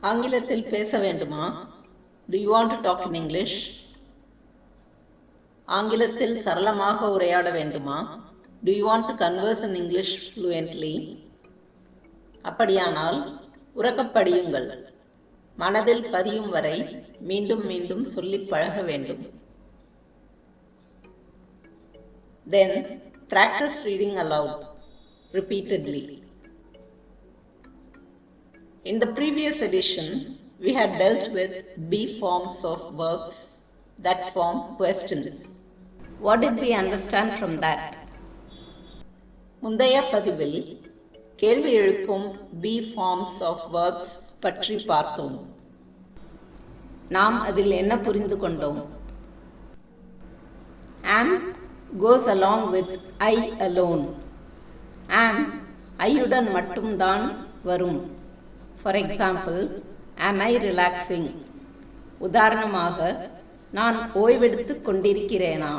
ஆங்கிலத்தில் பேச வேண்டுமா? Do you want to talk in English ஆங்கிலத்தில் சரளமாக உரையாட வேண்டுமா? Do you want to converse in English fluently அப்படியானால் உறக்கப்படியுங்கள். மனதில் பதியும் வரை மீண்டும் மீண்டும் சொல்லிப் பழக வேண்டும் தென் practice reading aloud repeatedly In the previous edition, we had dealt with B forms of verbs that form questions. What did we understand from that? முந்தைய பதிவில் கேள்வி எழுப்பும் பி ஃபார்ம்ஸ் ஆஃப் verbs பற்றி பார்த்தோம். நாம் அதில் என்ன புரிந்து கொண்டோம்? Am goes along with I alone am ஐயுடன் மட்டும்தான் வரும். ஃபார் எக்ஸாம்பிள் ஆம் ஐ ரிலாக்ஸிங் உதாரணமாக நான் ஓய்வெடுத்துக் கொண்டிருக்கிறேனா?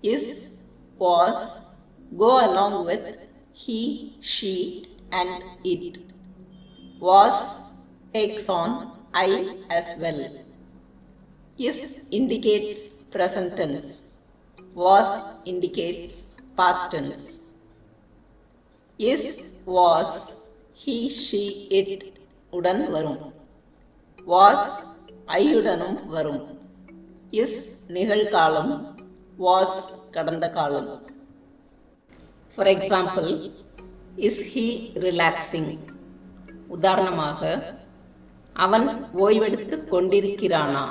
Is was go along with he she and it was takes on I as well is indicates present tense was indicates past tense is was he she it உடன் வரும் was ஐயுடனும் வரும் is நிகழ்காலம் was கடந்த காலம் for example is he relaxing உதாரணமாக அவன் ஓய்வெடுத்து கொண்டிருக்கிறானா?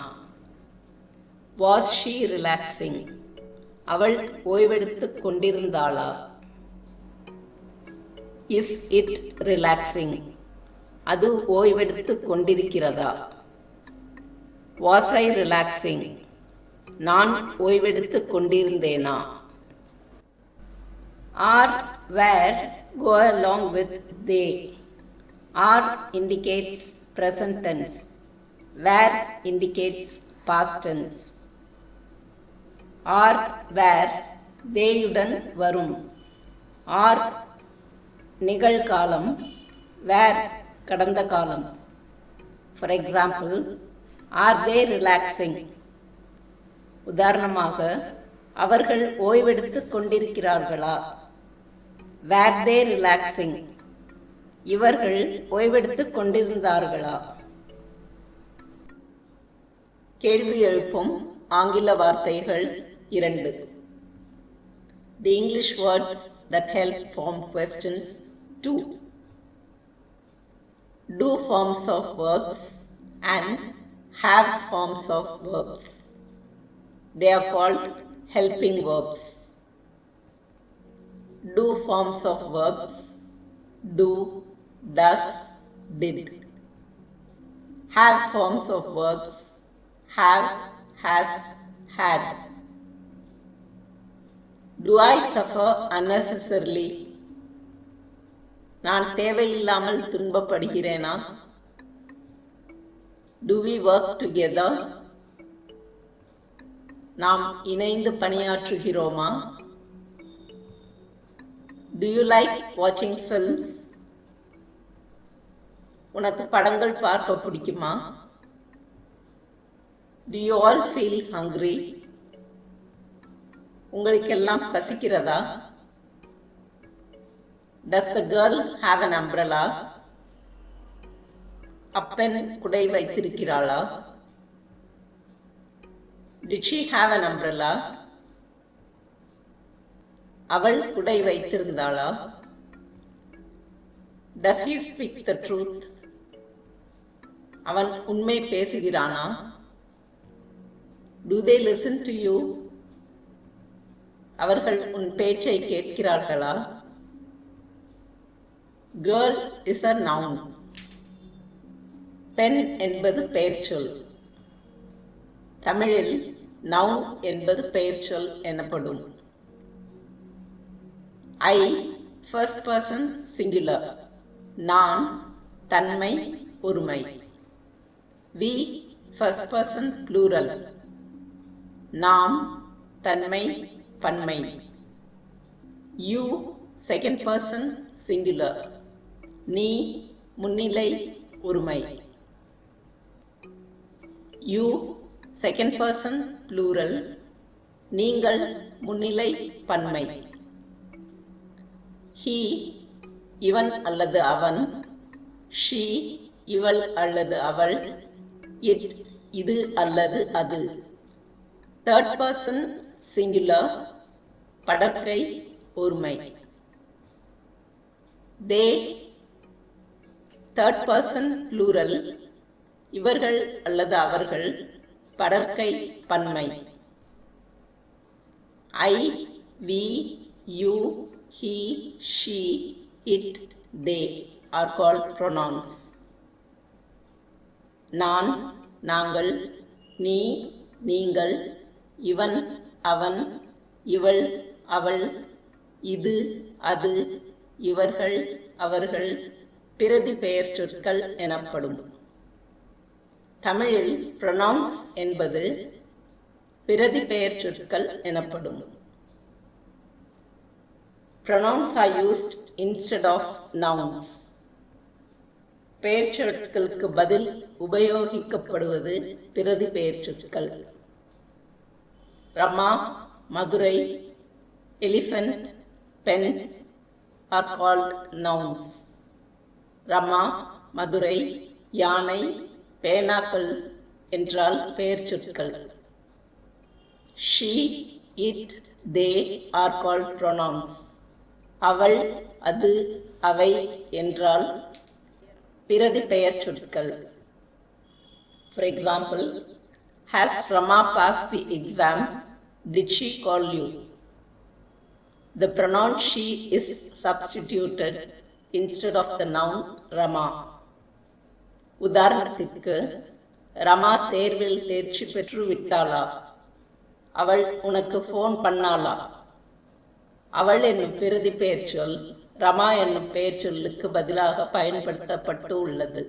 Was she relaxing அவள் ஓய்வெடுத்து கொண்டிருந்தாளா? இஸ் இட் ரிலாக்ஸிங் அது ஓய்வெடுத்து கொண்டிருக்கிறதா? வாஸ் ஐ ரிலாக்ஸிங் நான் ஓய்வெடுத்து கொண்டிருந்தேனா? Are were go along with they are indicates present tense. Were indicates past tense. Are were தேயுடன் வரும். ஆர் நிகழ்காலம். வேர் கடந்த காலம். For example are they relaxing உதாரணமாக அவர்கள் ஓய்வெடுத்துக் கொண்டிருக்கிறார்களா? வேர் தே ரிலாக்ஸிங் இவர்கள் ஓய்வெடுத்துக் கொண்டிருந்தார்களா? கேள்வி எழுப்பும் ஆங்கில வார்த்தைகள் இரண்டு. The English words that help form questions do do forms of works and have forms of works they are called helping verbs. Do forms of verbs do, does, did. Have forms of verbs have, has, had. Do I suffer unnecessarily நான் தேவையில்லாமல் துன்பப்படுகிறேனா do we work together நாம் இணைந்து பணியாற்றுகிறோமா do you like வாட்சிங் films உனக்கு படங்கள் பார்க்க பிடிக்குமா? Do you all feel hungry உங்களுக்கெல்லாம் பசிக்கிறதா? Does the girl have an umbrella அப்பன் குடை வைத்திருக்கிறாளா? Did she have an umbrella அவள் குடை வைத்திருந்தாளா? Does he speak the truth அவன் உண்மை பேசுகிறானா? Do they listen to you அவர்கள் உன் பேச்சை கேட்கிறார்களா? கேர்ள் இஸ் அ நவுன் பெண் என்பது பெயர்ச்சொல். தமிழில் நவுன் என்பது பெயர்ச்சொல் எனப்படும். ஐ ஃபர்ஸ்ட் பர்சன் சிங்குலர் நான் தன்மை ஒருமை வி ஃபர்ஸ்ட் பர்சன் ப்ளூரல் நாம் தன்மை பன்மை. யூ செகண்ட் பர்சன் சிங்குலர் நீ முன்னிலை ஒருமை. யூ செகண்ட் பர்சன் ப்ளூரல் நீங்கள் முன்னிலை பன்மை. ஹீ இவன் அல்லது அவன். ஷீ இவள் அல்லது அவள். இட் இது அல்லது அது. தேர்ட் பர்சன் சிங்குலர் படற்கை ஒருமை. தே தேர்ட் பர்சன் ப்ளூரல் இவர்கள் அல்லது அவர்கள் படற்கை பன்மை. I we you he, she it they are called pronouns. நான் நாங்கள் நீ நீங்கள் இவன் அவன் இவள் அவள் இது அது இவர்கள் அவர்கள் பிரதி பெயர் சொற்கள் எனப்படும் தமிழில் ப்ரொனவுன்ஸ் என்பது பிரதி பெயர் சொற்கள் எனப்படும் pronouns are used instead of nouns பெயர் சொற்களுக்கு பதில் உபயோகிக்கப்படுவது பிரதி பெயர் சொற்கள் Rama Madurai elephant pens are called nouns Rama Madurai யானை பேனாக்கள் என்றால் பெயர் சொற்கள் she it they are called pronouns அவள் அது அவை என்றால் பிரதி பெயர் சொற்கள். For example has Rama pass the exam did she call you the pronoun she is substituted instead of the noun Rama உதாரணத்திற்கு ரமா தேர்வில் தேர்ச்சி பெற்று விட்டாளா? அவள் உனக்கு ஃபோன் பண்ணாளா? அவள் என்னும் பிரதி பெயர் சொல் ரமா என்னும் பெயர் சொல்லுக்கு பதிலாக பயன்படுத்தப்பட்டு உள்ளது.